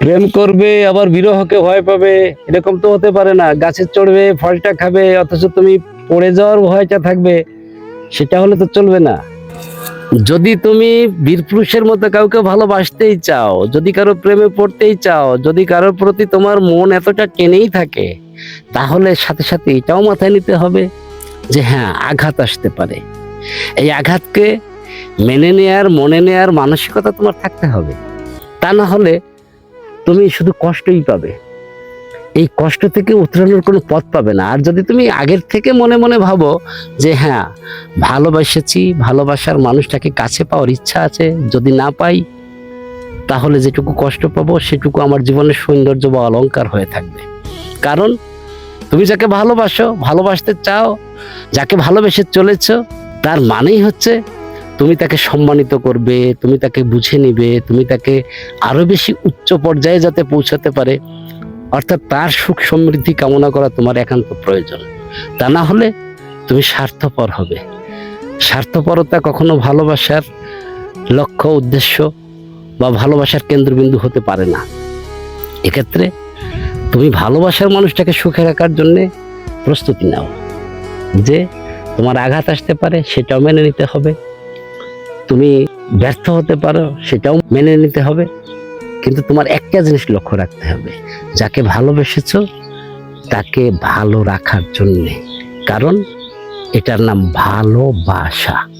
প্রেম করবে, আবার বিরহকে ভয় পাবে, এরকম তো হতে পারে না। গাছে চড়বে, ফলটা খাবে, অথচ তুমি পড়ে যাওয়ার ভয়টা থাকবে, সেটা হলে তো চলবে না। যদি তুমি বীরপুরুষের মতো কাউকে ভালোবাসতেই চাও, যদি কারও প্রেমে পড়তেই চাও, যদি কারোর প্রতি তোমার মন এতটা টেনেই থাকে, তাহলে সাথে সাথে এটাও মাথায় নিতে হবে যে হ্যাঁ আঘাত আসতে পারে। এই আঘাতকে মেনে নেয়ার, মনে নেয়ার মানসিকতা তোমার থাকতে হবে। তা না হলে তুমি শুধু কষ্টই পাবে। এই কষ্ট থেকে উতরানোর কোনো পথ পাবে না। আর যদি তুমি আগের থেকে মনে মনে ভাবো যে হ্যাঁ ভালোবাসেছি, ভালোবাসার মানুষটাকে কাছে পাওয়ার ইচ্ছা আছে, যদি না পাই, তাহলে যেটুকু কষ্ট পাবো, সেটুকু আমার জীবনের সৌন্দর্য বা অলংকার হয়ে থাকবে। কারণ তুমি যাকে ভালোবাসো, ভালোবাসতে চাও, যাকে ভালোবেসে চলেছ, তার মানেই হচ্ছে তুমি তাকে সম্মানিত করবে, তুমি তাকে বুঝে নিবে, তুমি তাকে আরও বেশি উচ্চ পর্যায়ে যাতে পৌঁছাতে পারে। অর্থাৎ তার সুখ সমৃদ্ধি কামনা করা তোমার একান্ত প্রয়োজন। তা না হলে তুমি স্বার্থপর হবে। স্বার্থপরতা কখনো ভালোবাসার লক্ষ্য, উদ্দেশ্য বা ভালোবাসার কেন্দ্রবিন্দু হতে পারে না। এক্ষেত্রে তুমি ভালোবাসার মানুষটাকে সুখে রাখার জন্য প্রস্তুতি নাও। যে তোমার আঘাত আসতে পারে, সেটাও মেনে নিতে হবে। তুমি ব্যর্থ হতে পারো, সেটাও মেনে নিতে হবে। কিন্তু তোমার একটা জিনিস লক্ষ্য রাখতে হবে, যাকে ভালোবেসেছ, তাকে ভালো রাখার জন্যে। কারণ এটার নাম ভালোবাসা।